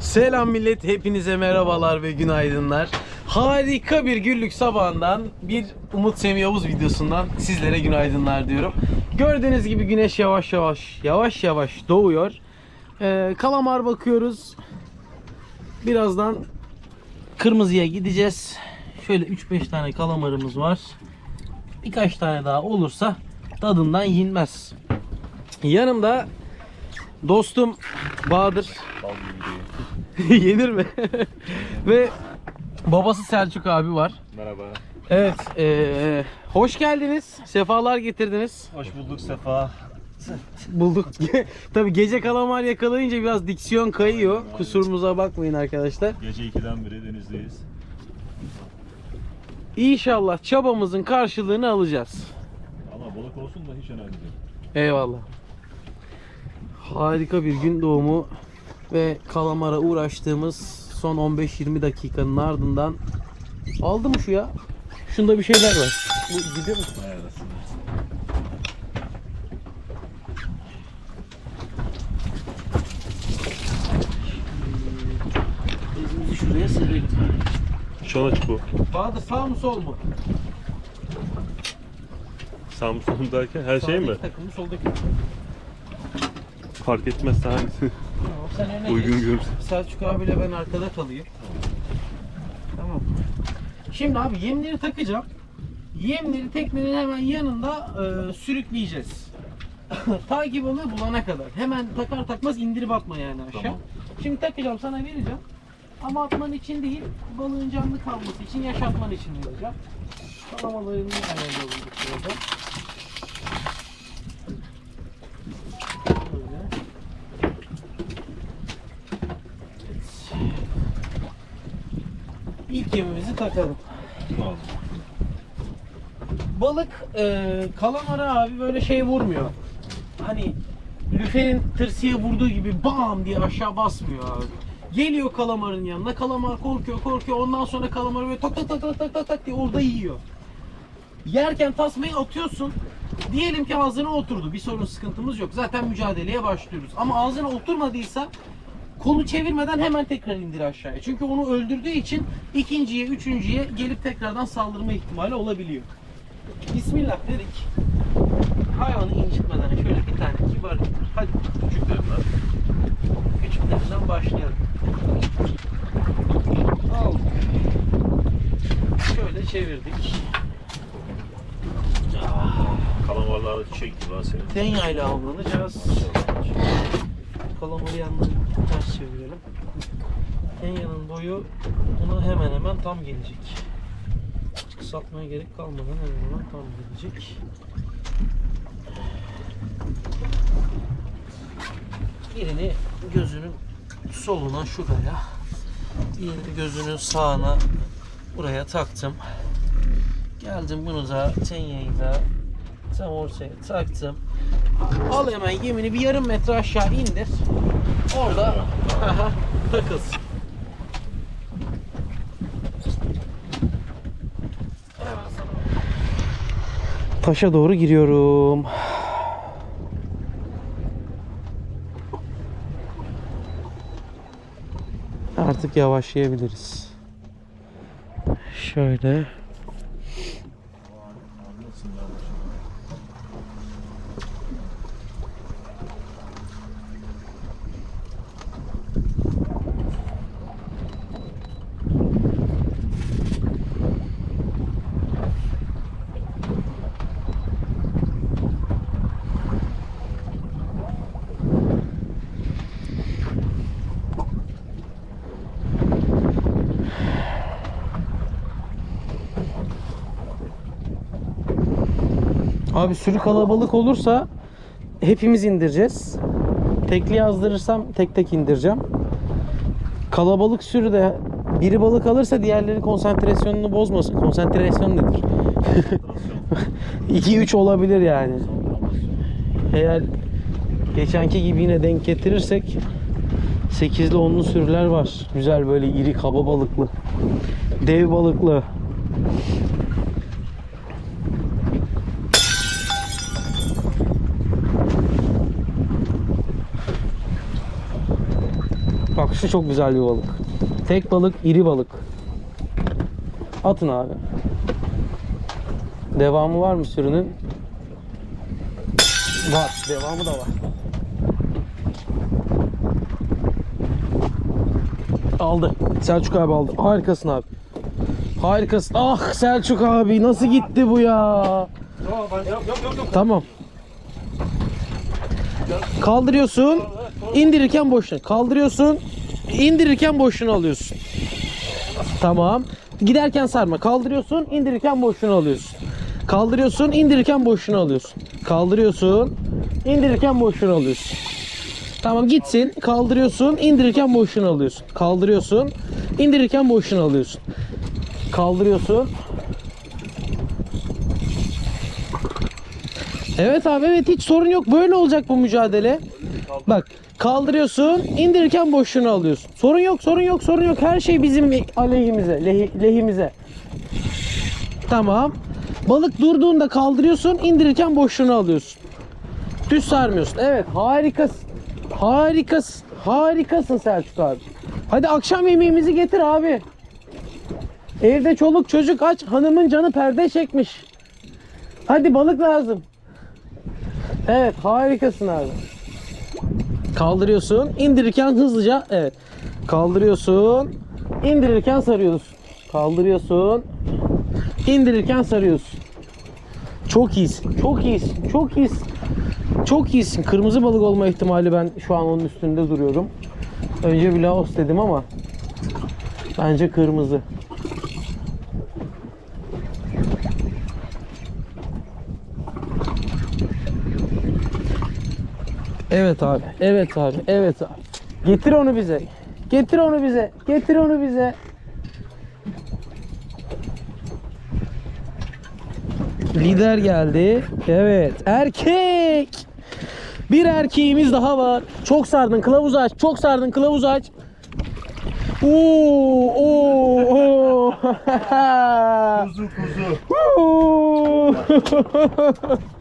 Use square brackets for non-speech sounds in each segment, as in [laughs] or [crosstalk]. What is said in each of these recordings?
Selam millet, hepinize merhabalar ve günaydınlar. Harika bir güllük sabahından bir Umut Semih Yavuz videosundan sizlere günaydınlar diyorum. Gördüğünüz gibi güneş yavaş yavaş, yavaş yavaş doğuyor. Ee, kalamar bakıyoruz. Birazdan kırmızıya gideceğiz. Şöyle 3-5 tane kalamarımız var. Birkaç tane daha olursa tadından yenmez. Yanımda dostum Bahadır. [laughs] Yenir mi? [laughs] Ve babası Selçuk abi var. Merhaba. Evet, eee, hoş geldiniz. Sefalar getirdiniz. Hoş bulduk Sefa. Bulduk. [laughs] Tabi gece kalamar yakalayınca biraz diksiyon kayıyor. Kusurumuza bakmayın arkadaşlar. Gece 2'den beri denizdeyiz. İnşallah çabamızın karşılığını alacağız. Ama balık olsun da hiç önemli değil. Eyvallah. Harika bir gün doğumu ve kalamara uğraştığımız son 15-20 dakikanın ardından aldı mı şu ya? Şunda bir şeyler var. Bu gidiyor mu? Bezimizi şuraya serelim. Şu an açık bu. Bahadır sağ mı sol mu? Samsung derken her şey mi? Sağdaki takım mı soldaki? Fark etmez hangisi. Tamam, sen öne Uygun görürsen. Selçuk abiyle ben arkada kalayım. Tamam. Şimdi abi yemleri takacağım. Yemleri teknenin hemen yanında e, sürükleyeceğiz. [coughs] Takip balığı bulana kadar. Hemen takar takmaz indirip atma yani aşağı. Tamam. Şimdi takacağım sana vereceğim. Ama atman için değil, balığın canlı kalması için, yaşatman için vereceğim. Kalamalarını ayarlayalım bu sırada. Böyle. İlk yemimizi takalım. Balık e, kalamara abi böyle şey vurmuyor. Hani lüferin tırsıya vurduğu gibi bam diye aşağı basmıyor abi. Geliyor kalamarın yanına. Kalamar korkuyor korkuyor. Ondan sonra kalamar böyle tak tak tak tak tak tak tak diye orada yiyor. Yerken tasmayı atıyorsun. Diyelim ki ağzına oturdu. Bir sorun sıkıntımız yok. Zaten mücadeleye başlıyoruz. Ama ağzına oturmadıysa kolu çevirmeden hemen tekrar indir aşağıya. Çünkü onu öldürdüğü için ikinciye, üçüncüye gelip tekrardan saldırma ihtimali olabiliyor. Bismillah dedik. Hayvanı incitmeden şöyle bir tane kibar hadi Küçüklerinden. küçüklerinden başlayalım. Aldık. Şöyle çevirdik. Kalamarlarda çiçek gibi ha senin. Tenya ile avlanacağız. Kalamarı yandan ters çevirelim. Tenya'nın boyu buna hemen hemen tam gelecek. Hiç kısaltmaya gerek kalmadan hemen hemen tam gelecek. Birini gözünün soluna şuraya, diğerini gözünün sağına buraya taktım. Geldim bunu da Tenya'yı da tam ortaya taktım. Al hemen yemini bir yarım metre aşağı indir. Orada takılsın. Taşa doğru giriyorum. Artık yavaşlayabiliriz. Şöyle. Abi sürü kalabalık olursa hepimiz indireceğiz. Tekli yazdırırsam tek tek indireceğim. Kalabalık sürüde biri balık alırsa diğerleri konsantrasyonunu bozmasın. Konsantrasyon nedir? [laughs] 2-3 olabilir yani. Eğer geçenki gibi yine denk getirirsek 8'li 10'lu sürüler var. Güzel böyle iri kaba balıklı. Dev balıklı. Şu çok güzel bir balık. Tek balık, iri balık. Atın abi. Devamı var mı sürünün? Var. Devamı da var. Aldı. Selçuk abi aldı. Harikasın abi. Harikasın. Ah Selçuk abi nasıl gitti bu ya? Tamam. Kaldırıyorsun. indirirken boşuna. Kaldırıyorsun. İndirirken boşuna alıyorsun. Tamam. Giderken sarma. Kaldırıyorsun. indirirken boşuna alıyorsun. Kaldırıyorsun. indirirken boşuna alıyorsun. Kaldırıyorsun. indirirken boşuna alıyorsun. Tamam gitsin. Kaldırıyorsun. indirirken boşuna alıyorsun. Kaldırıyorsun. indirirken boşuna alıyorsun. Kaldırıyorsun. Evet abi evet hiç sorun yok. Böyle olacak bu mücadele. Bak kaldırıyorsun, indirirken boşluğunu alıyorsun. Sorun yok, sorun yok, sorun yok. Her şey bizim aleyhimize, lehi- lehimize. Tamam. Balık durduğunda kaldırıyorsun, indirirken boşluğunu alıyorsun. Düz sarmıyorsun. Evet, harikasın. Harikasın. Harikasın Selçuk abi. Hadi akşam yemeğimizi getir abi. Evde çoluk çocuk aç, hanımın canı perde çekmiş. Hadi balık lazım. Evet harikasın abi. Kaldırıyorsun, indirirken hızlıca evet. Kaldırıyorsun, indirirken sarıyorsun. Kaldırıyorsun, indirirken sarıyorsun. Çok iyisin, çok iyisin, çok iyisin. Çok iyisin. Kırmızı balık olma ihtimali ben şu an onun üstünde duruyorum. Önce bir laos dedim ama bence kırmızı. Evet abi. Evet abi. Evet abi. Getir onu bize. Getir onu bize. Getir onu bize. Lider geldi. Evet. Erkek. Bir erkeğimiz daha var. Çok sardın kılavuz aç. Çok sardın kılavuz aç. Oo, oo, oo. Kuzu kuzu. [laughs]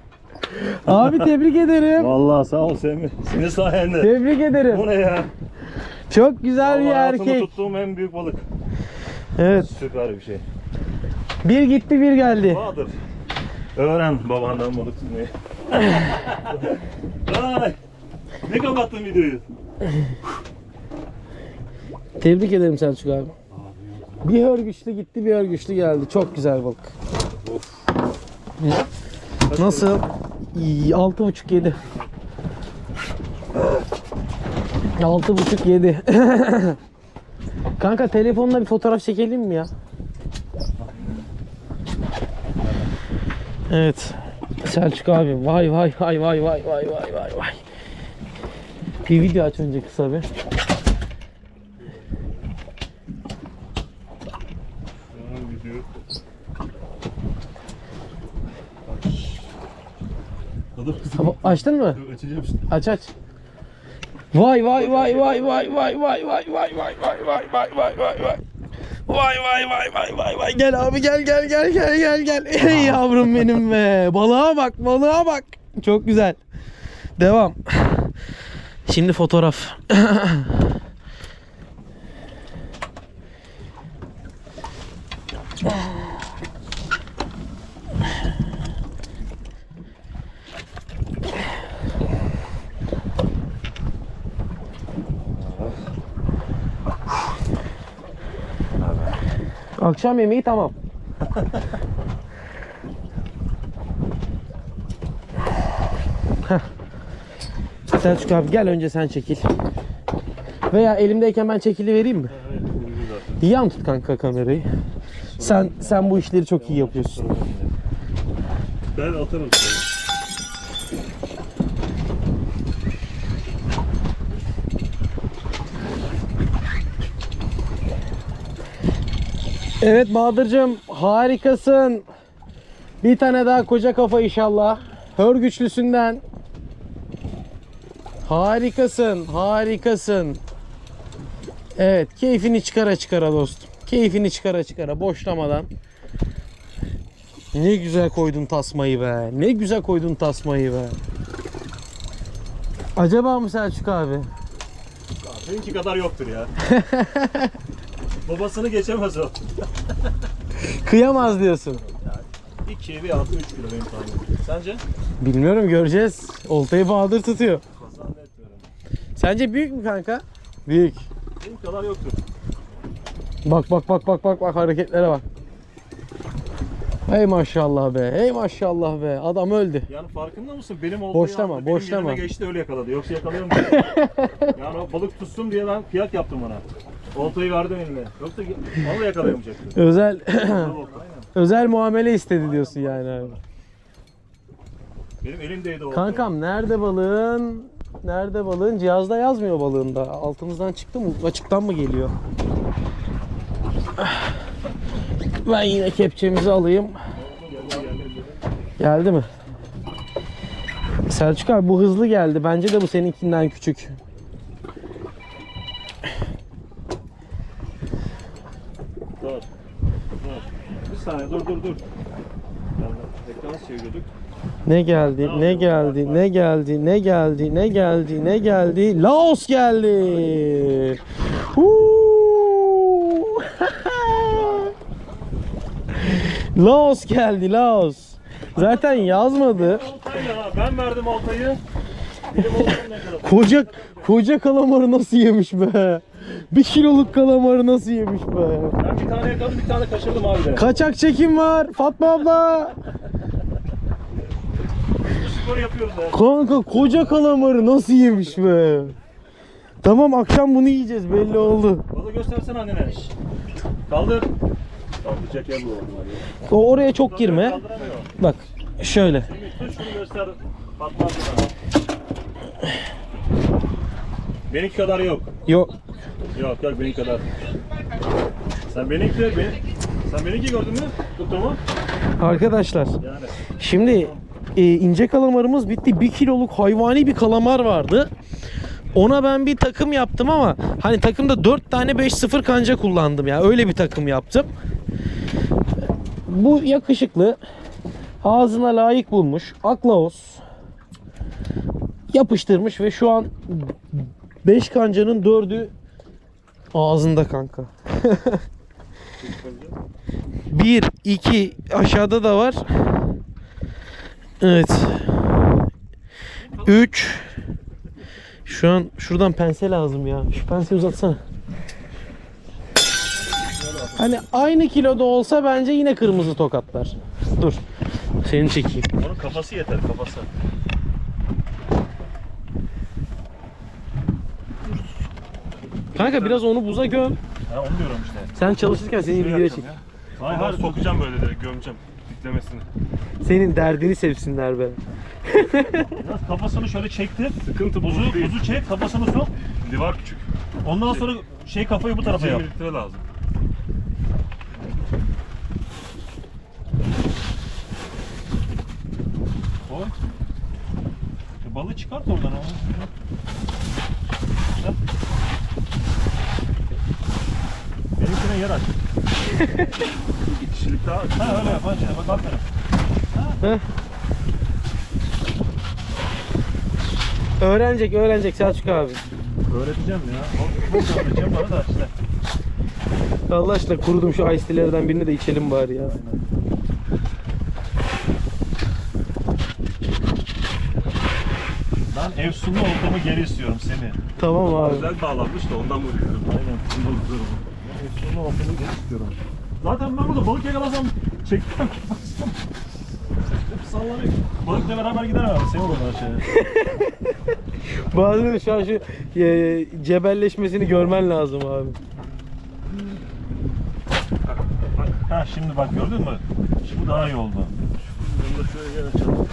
Abi tebrik ederim. Vallahi sağ ol Semih. Senin sayende. Tebrik ederim. Bu ne ya? Çok güzel bir Vallahi hayatımda erkek. tuttuğum en büyük balık. Evet. Süper bir şey. Bir gitti bir geldi. Bahadır. Öğren babandan balık tutmayı. [laughs] Ay. Ne kapattın videoyu? Tebrik ederim Selçuk abi. Bir hörgüçlü gitti bir hörgüçlü geldi. Çok güzel balık. Nasıl? Altı buçuk yedi. Altı buçuk yedi. [laughs] Kanka telefonla bir fotoğraf çekelim mi ya? Evet. Selçuk abi vay vay vay vay vay vay vay vay vay. Bir video aç önce kısa bir. Video. Adam Tamam, Açtın mı? Açacağım şimdi. Aç aç. Vay vay vay vay vay vay vay vay vay vay vay vay vay vay vay vay. Vay vay vay vay vay vay. Gel abi gel gel gel gel gel gel. Ey yavrum benim be. Balığa bak balığa bak. Çok güzel. Devam. Şimdi fotoğraf. Akşam yemeği tamam. Selçuk abi gel önce sen çekil. Veya elimdeyken ben çekili vereyim mi? Yan tut kanka kamerayı. Sen sen bu işleri çok iyi yapıyorsun. Ben atarım sana. Evet Bahadır'cığım harikasın. Bir tane daha koca kafa inşallah. Hörgüçlüsünden. Harikasın, harikasın. Evet, keyfini çıkara çıkara dostum. Keyfini çıkara çıkara, boşlamadan. Ne güzel koydun tasmayı be. Ne güzel koydun tasmayı be. Acaba mı Selçuk abi? Seninki kadar yoktur ya. [laughs] Babasını geçemez o. Kıyamaz diyorsun. 2 bir 6 3 kilo benim tahminim. Sence? Bilmiyorum göreceğiz. Oltayı Bahadır tutuyor. Zannetmiyorum. Sence büyük mü kanka? Büyük. Benim kadar yoktur. Bak bak bak bak bak bak hareketlere bak. Hey maşallah be. Hey maşallah be. Adam öldü. Yani farkında mısın? Benim oltayı Boşlama, aldı, benim boşlama. yerime geçti öyle yakaladı. Yoksa yakalayamam. [laughs] yani o balık tutsun diye ben kıyak yaptım ona. Oltayı verdim eline. Yoksa onu yakalayamayacaktı. Özel [clears throat] özel muamele istedi diyorsun yani abi. Benim elimdeydi o. Kankam nerede balığın? Nerede balığın? Cihazda yazmıyor balığında. Altımızdan çıktı mı? Açıktan mı geliyor? [sighs] Ben yine kepçemizi alayım. Geldi mi? Selçuk abi bu hızlı geldi. Bence de bu seninkinden küçük. Dur. Dur. Bir saniye dur dur dur. Ekranı çeviriyorduk. Ne geldi? Ne geldi? Ne geldi? Ne geldi? Ne geldi? Ne geldi? Laos geldi. [laughs] Laos geldi, Laos. Zaten yazmadı. Ben verdim oltayı. Koca koca kalamarı nasıl yemiş be? Bir kiloluk kalamarı nasıl yemiş be? Ben bir tane yakaladım bir tane kaçırdım abi de. Kaçak çekim var Fatma abla. Bu sporu yapıyoruz ya. Kanka koca kalamarı nasıl yemiş be? Tamam akşam bunu yiyeceğiz belli oldu. Balı göstersene annene. Kaldır. Kaldıracak yer bu onlar ya. O oraya çok girme. Bak şöyle. Semih tut şunu göster. Fatma abla. Benimki kadar yok. Yok. Yok yok benimki kadar. Sen benimki de ben... Sen benimki gördün mü? Tuttuğumu. Arkadaşlar Yani. şimdi e, ince kalamarımız bitti. Bir kiloluk hayvani bir kalamar vardı. Ona ben bir takım yaptım ama hani takımda 4 tane 5-0 kanca kullandım ya. Öyle bir takım yaptım. Bu yakışıklı. Ağzına layık bulmuş. Aklaos. Yapıştırmış ve şu an 5 kancanın 4'ü ağzında kanka. [laughs] 1, 2 aşağıda da var. Evet. 3 Şu an şuradan pense lazım ya. Şu pense uzatsana. Hani aynı kiloda olsa bence yine kırmızı tokatlar. Dur. Seni çekeyim. Onun kafası yeter kafası. Kanka biraz onu buza göm. Ha onu diyorum işte. Sen çalışırken seni videoya çek. Hayır hayır sokacağım böyle direkt gömeceğim. Diklemesini. Senin derdini sevsinler be. Biraz kafasını şöyle çekti. Sıkıntı buzu, buzu çek kafasını sok. Divar küçük. Ondan sonra şey kafayı bu tarafa yap. 20 litre lazım. Koy. E, balığı çıkart oradan ama. Heh. Benimkine yer aç. Bir kişilik daha Ha öyle yap hadi. Bak aferin. Öğrenecek öğrenecek Selçuk abi. Öğreteceğim ya. Nasıl öğreteceğim bana da işte. Allah aşkına kurudum şu ice tea'lerden birini de içelim bari ya. Ben Efsunlu oltamı geri istiyorum seni. Tamam abi. güzel bağlanmış da ondan vuruyorum. Aynen. Efsunlu oltamı geri istiyorum. Zaten ben burada balık yakalasam çekmem. Hep sallanıyor. Balıkla beraber gider abi. Seviyorum ben şeyi. [laughs] Bazen şu an şu e, cebelleşmesini görmen lazım abi. Ha şimdi bak gördün mü? Şimdi daha iyi oldu. Bunu da şöyle yer açalım.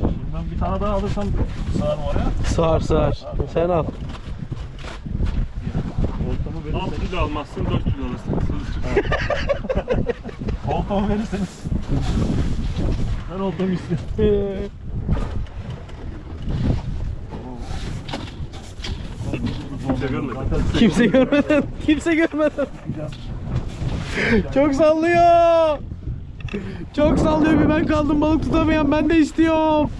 Şimdi ben bir tane daha alırsam sığarım oraya. Sağır sağır. Sen al. Oltamı 6 kilo almazsın 4 kilo alırsın. Oltamı verirseniz. Ben oltamı istiyorum. Kimse görmedi. Kimse görmeden, kimse görmeden. Çok sallıyor. Çok sallıyor bir ben kaldım balık tutamayan ben de istiyorum.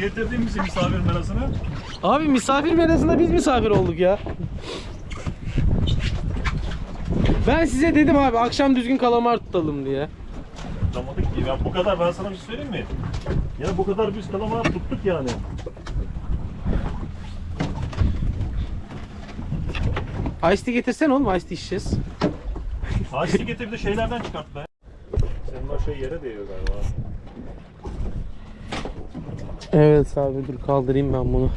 Getirdin, bizi misafir merasına. Abi misafir merasında biz misafir olduk ya. Ben size dedim abi akşam düzgün kalamar tutalım diye. Tutamadık ki. Ya bu kadar ben sana bir şey söyleyeyim mi? Ya bu kadar biz kalamar tuttuk yani. Ice tea getirsene oğlum ice tea içeceğiz. Ağaçlı getir bir de şeylerden çıkart be. Senin o şey yere değiyor galiba. Evet abi dur kaldırayım ben bunu.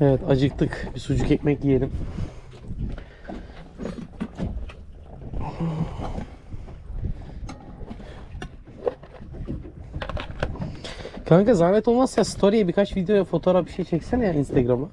Evet acıktık. Bir sucuk ekmek yiyelim. Kanka zahmet olmazsa story'e birkaç video fotoğraf bir şey çeksene ya Instagram'a.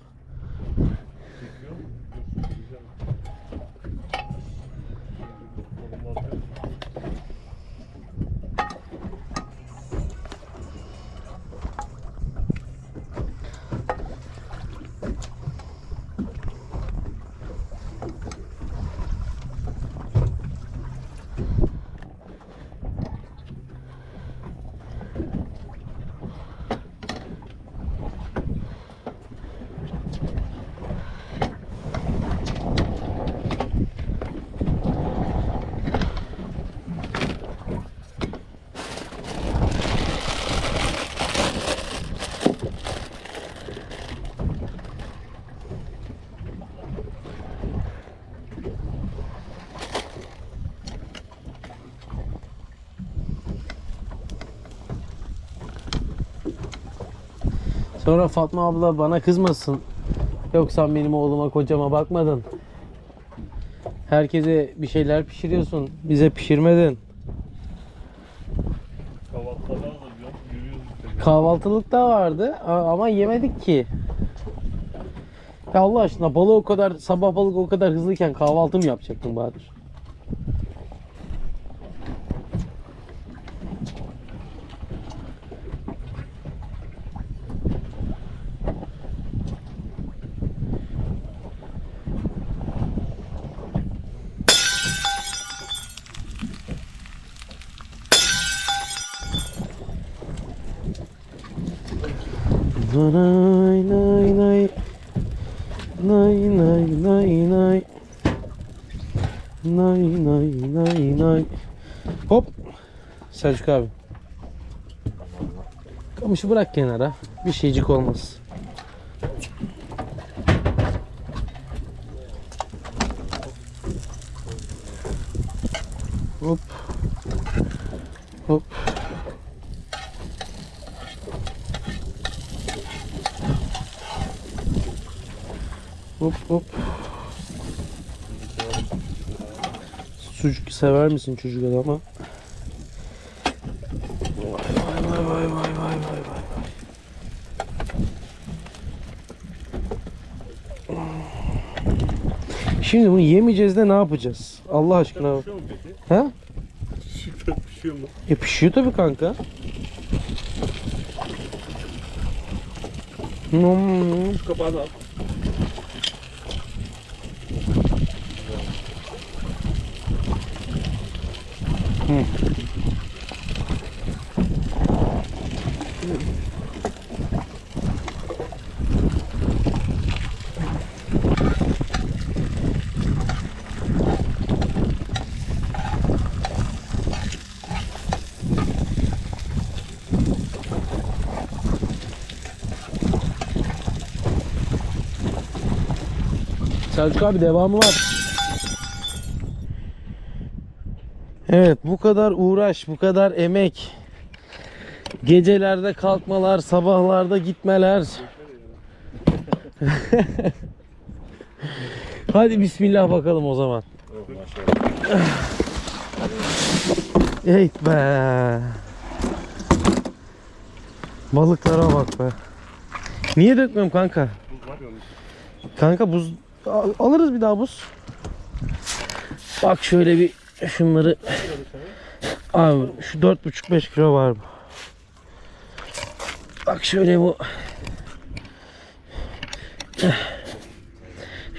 Sonra Fatma abla bana kızmasın. Yok sen benim oğluma kocama bakmadın. Herkese bir şeyler pişiriyorsun. Bize pişirmedin. Kahvaltılık da vardı ama yemedik ki. Ya Allah aşkına balığı o kadar sabah balık o kadar hızlıyken kahvaltı mı yapacaktın Bahadır? Selçuk abi. Kamışı bırak kenara. Bir şeycik olmaz. Hop. Hop. Hop hop. Sucuk sever misin çocuk adama? Vay vay vay vay vay vay vay vay. Şimdi bunu yemeyeceğiz de ne yapacağız? Allah aşkına. Pişiyor mu peki? Ha? Süper pişiyor mu? E pişiyor tabii kanka. Hmm. Şu kapağını al. Selçuk abi devamı var. Evet bu kadar uğraş, bu kadar emek. Gecelerde kalkmalar, sabahlarda gitmeler. [laughs] Hadi bismillah bakalım o zaman. Eyt be. Balıklara bak be. Niye dökmüyorum kanka? Kanka buz alırız bir daha buz. Bak şöyle bir şunları Abi şu 4,5-5 kilo var bu. Bak şöyle bu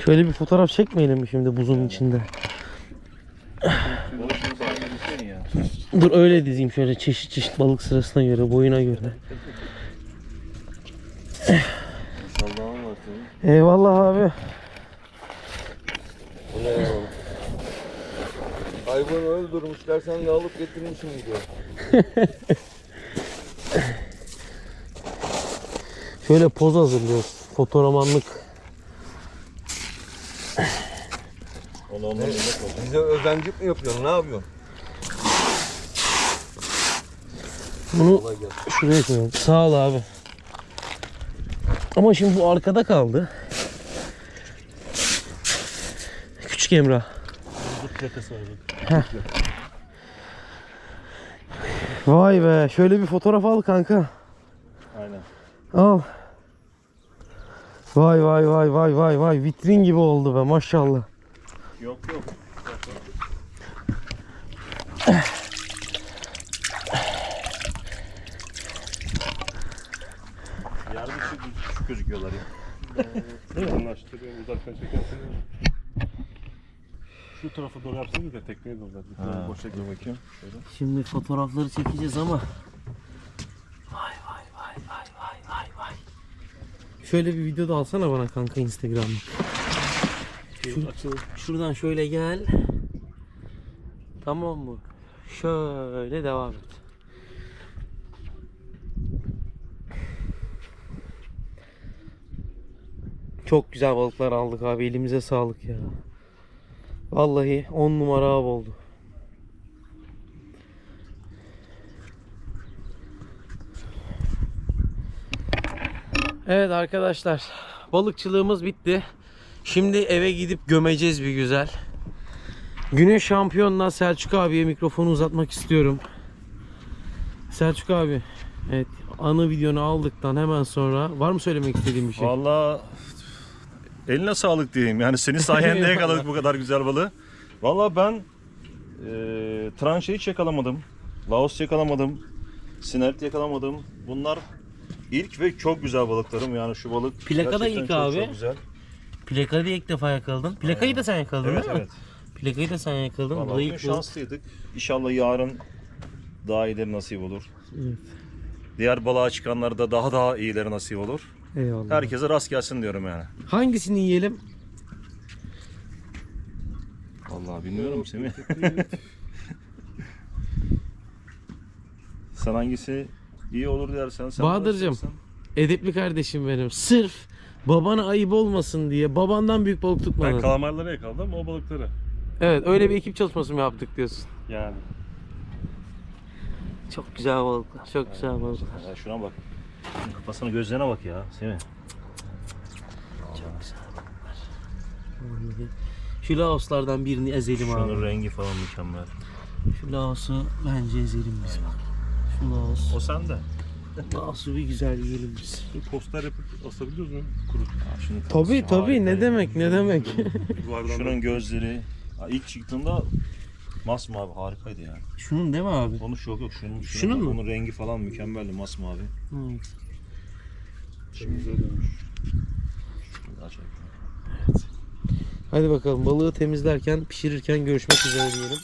Şöyle bir fotoğraf çekmeyelim mi şimdi buzun içinde? Dur öyle dizeyim şöyle çeşit çeşit balık sırasına göre, boyuna göre. Eyvallah abi. Ne ya? Hayvanı öldürmüşler sen de alıp getirmişsin diyor. Şöyle poz hazırlıyoruz. Fotoğramanlık. Onu ondan olsun. Bize özencik mi yapıyorsun ne yapıyorsun? Bunu şuraya koyalım. Sağ ol abi. Ama şimdi bu arkada kaldı. Küçük Emrah. Buzluk plakası var bak. Vay be. Şöyle bir fotoğraf al kanka. Aynen. Al. Vay vay vay vay vay vay. Vitrin gibi oldu be maşallah. Yok yok. Yer dışı küçük gözüküyorlar ya. Anlaştırıyorum uzaktan çekersin. Şu tarafa doğru yapsana da tekneye doğru. Bir tane boşa dur bakayım. Şöyle. Şimdi fotoğrafları çekeceğiz ama. Vay vay vay vay vay vay vay. Şöyle bir video da alsana bana kanka Instagram'da. Şu. Şuradan şöyle gel. Tamam mı? Şöyle devam et. Çok güzel balıklar aldık abi. Elimize sağlık ya. Vallahi 10 numara av oldu. Evet arkadaşlar. Balıkçılığımız bitti. Şimdi eve gidip gömeceğiz bir güzel. Günün şampiyonuna Selçuk abiye mikrofonu uzatmak istiyorum. Selçuk abi. Evet anı videonu aldıktan hemen sonra var mı söylemek istediğin bir şey? Valla eline sağlık diyeyim. Yani senin sayende [laughs] yakaladık bu kadar güzel balığı. Valla ben e, tranşe hiç yakalamadım. Laos yakalamadım. Sinerit yakalamadım. Bunlar ilk ve çok güzel balıklarım. Yani şu balık Plaka da gerçekten ilk çok, abi. Çok güzel. Plakayı da ilk defa yakaladın. Plakayı da sen yakaladın Evet değil mi? evet. Plakayı da sen yakaladın. Valla Bu da bugün şanslıydık. İnşallah yarın daha iyileri nasip olur. Evet. Diğer balığa çıkanlar da daha daha iyileri nasip olur. Eyvallah. Herkese rast gelsin diyorum yani. Hangisini yiyelim? Vallahi bilmiyorum Semih. [laughs] sen hangisi iyi olur dersen sen Bahadır'cığım. dersen. Edepli kardeşim benim. Sırf babana ayıp olmasın diye babandan büyük balık Ben tutmadın. kalamarları yakaladım o balıkları. Evet öyle bir ekip çalışması mı yaptık diyorsun. Yani. Çok güzel balıklar. Çok güzel balıklar. Ya şuna bak. Şunun Kafasına gözlerine bak ya Semih. Çok güzel. Vallahi. Şu Laoslardan birini ezelim Şunun abi. rengi falan mükemmel. Şu Laos'u bence ezelim biz bak. Şu Laos. O sende. Laos'u bir güzel yiyelim biz. Poster yapıp asabiliyoruz mu? Kurut. Ya şunun Tabii tabii ne ya. demek ne demek. Duvardan Şunun gözleri. Ha, ilk çıktığında masmavi harikaydı ya. Şunun değil mi abi? Konuş yok yok şunun, şunun, Şunun mu? Bunun rengi falan mükemmeldi masmavi. Evet. Şimdi güzel. Acayip. Hadi bakalım balığı temizlerken pişirirken görüşmek üzere diyelim.